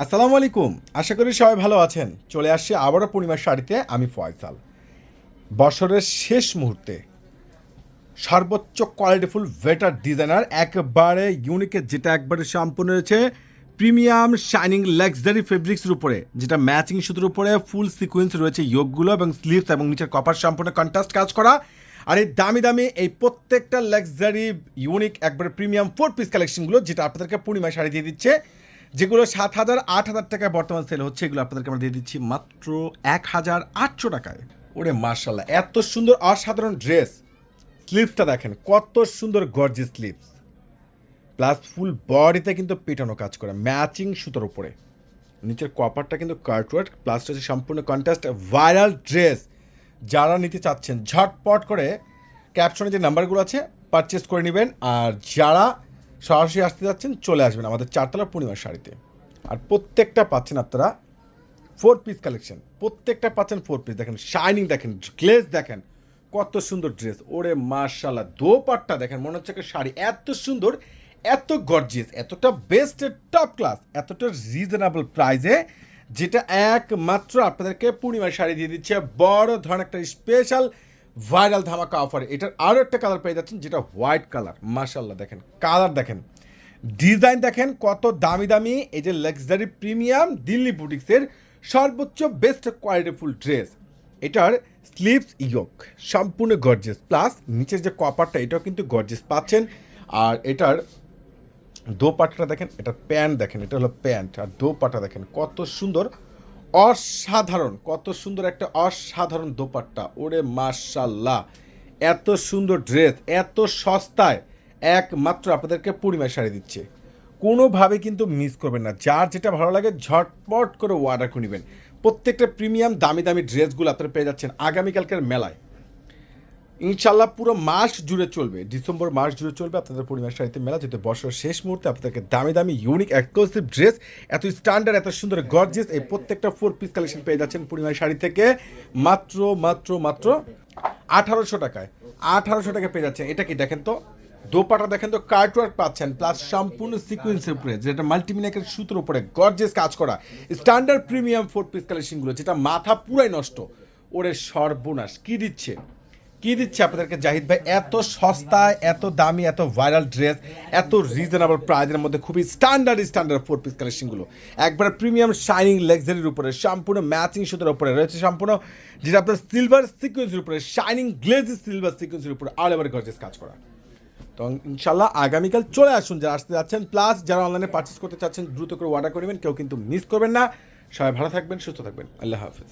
আসসালামু আলাইকুম। আশা করি সবাই ভালো আছেন। চলে আসছি আবারও পূর্ণিমার শাড়িতে আমি ফয়সাল। বছরের শেষ মুহূর্তে সর্বোচ্চ কোয়ালিটিফুল ভেটার ডিজাইনার একবারে ইউনিকে যেটা একবারে সম্পূর্ণ রয়েছে প্রিমিয়াম শাইনিং লাক্সারি ফেব্রিক্সের উপরে, যেটা ম্যাচিং সুতোর উপরে ফুল সিকোয়েন্স রয়েছে যোগগুলো এবং স্লিভস এবং নিচের কপার সম্পূর্ণ কন্ট্রাস্ট কাজ করা। আর এই দামি দামি এই প্রত্যেকটা লাক্সারি ইউনিক একবারে প্রিমিয়াম ফোর পিস কালেকশনগুলো যেটা আপনাদেরকে পূর্ণিমায় শাড়ি দিয়ে দিচ্ছে যেগুলো সাত হাজার, আট হাজার টাকায় বর্তমান সেল হচ্ছে, এগুলো আপনাদেরকে আমরা দিয়ে দিচ্ছি মাত্র এক হাজার আটশো টাকায়। ওরে মার্শাল্লাহ এত সুন্দর অসাধারণ ড্রেস স্লিপসটা দেখেন, কত সুন্দর গর্জি স্লিপস প্লাস ফুল বডিতে কিন্তু পেটানো কাজ করে ম্যাচিং সুতোর উপরে। নিচের কপারটা কিন্তু কার্টওয়ার্ক প্লাস হচ্ছে সম্পূর্ণ কন্ট্রাস্ট ভাইরাল ড্রেস যারা নিতে চাচ্ছেন, ঝটপট করে ক্যাপশনে যে নাম্বারগুলো আছে পারচেস করে নেবেন। আর যারা সরাসরি আসতে যাচ্ছেন, চলে আসবেন আমাদের চারতলা পূর্ণিমার শাড়িতে। আর প্রত্যেকটা পাচ্ছেন আপনারা ফোর পিস কালেকশন প্রত্যেকটা পাচ্ছেন ফোর পিস দেখেন শাইনিং দেখেন গ্লেজ দেখেন, কত সুন্দর ড্রেস ওরে মার্শাল্লাহ দোপাট্টা দেখেন, মনে হচ্ছে একটা শাড়ি। এত সুন্দর, এত গর্জিয়াস এতটা বেস্ট টপ ক্লাস এতটা রিজনেবল প্রাইসে যেটা একমাত্র আপনাদেরকে পূর্ণিমার শাড়ি দিয়ে দিচ্ছে। বড় ধরনের একটা স্পেশাল ভাইরাল ধামাকা অফার এটার আরও একটা কালার পেয়ে যাচ্ছেন, যেটা হোয়াইট কালার মার্শাল্লাহ দেখেন কালার দেখেন। ডিজাইন দেখেন কত দামি দামি, এই যে লাক্সারি প্রিমিয়াম দিল্লি বুটিক্সের সর্বোচ্চ বেস্ট কোয়ালিটিফুল ড্রেস এটার স্লিভস ইয়োক সম্পূর্ণ গর্জেস প্লাস নিচের যে কপারটা এটাও কিন্তু গর্জেস পাচ্ছেন। আর এটার দোপাট্টা দেখেন, এটা প্যান্ট দেখেন, এটা হলো প্যান্ট আর দোপাট্টা দেখেন, কত সুন্দর অসাধারণ, কত সুন্দর একটা অসাধারণ দোপাট্টা। ওরে মার্শাল্লাহ এত সুন্দর ড্রেস এত সস্তায়, একমাত্র আপনাদেরকে পূর্ণিমায় সারিয়ে দিচ্ছে। কোনোভাবে কিন্তু মিস করবেন না, যার যেটা ভালো লাগে ঝটপট করে অর্ডার করে নেবেন। প্রত্যেকটা প্রিমিয়াম দামি দামি ড্রেসগুলো আপনারা পেয়ে যাচ্ছেন আগামীকালকের মেলায়। ইনশাল্লাহ পুরো মাস জুড়ে চলবে, ডিসেম্বর মাস জুড়ে চলবে আপনাদের পরিবার সাহিত্য মেলা যেহেতু বছরের শেষ মুহূর্তে আপনাদেরকে দামি দামি ইউনিক এক্সক্লুসিভ ড্রেস এত স্ট্যান্ডার্ড এত সুন্দর গর্জিয়াস এই প্রত্যেকটা ফোর পিস কালেকশন পেয়ে যাচ্ছেন পূর্ণিমার শাড়ি থেকে মাত্র মাত্র মাত্র আঠারোশো টাকায়। আঠারোশো টাকা পেয়ে যাচ্ছেন। এটা কি দেখেন তো? দোপাটা দেখেন তো কার্টওয়ার্ক পাচ্ছেন প্লাস সম্পূর্ণ সিকুয়েন্সের উপরে, যেটা মাল্টিমিনাকের সুতোর উপরে গর্জিয়াস কাজ করা। স্ট্যান্ডার্ড প্রিমিয়াম ফোর পিস কালেকশনগুলো যেটা মাথা পুরাই নষ্ট। ওরে সর্বনাশ, কি দিচ্ছে? কি দিচ্ছে আপনাদেরকে জাহিদ ভাই? এত সস্তায়, এত দামি, এত ভাইরাল ড্রেস এত রিজনেবল প্রাইজের মধ্যে খুবই স্ট্যান্ডার্ড স্ট্যান্ডার্ড ফোর পিস কালেকশনগুলো একবার প্রিমিয়াম শাইনিং লাক্সারির উপরে, সম্পূর্ণ ম্যাচিং সুতোর উপরে রয়েছে সম্পূর্ণ, যেটা আপনার সিলভার সিকোয়েন্সের উপরে শাইনিং গ্লেজ সিলভার সিকোয়েন্সের উপরে অল ওভার গর্জেস কাজ করা। তো ইনশাল্লাহ আগামীকাল চলে আসুন, যারা আসতে যাচ্ছেন প্লাস যারা অনলাইনে পার্চেস করতে চাচ্ছেন, দ্রুত করে অর্ডার করবেন কেউ কিন্তু মিস করবেন না। সবাই ভালো থাকবেন, সুস্থ থাকবেন। আল্লাহ হাফিজ।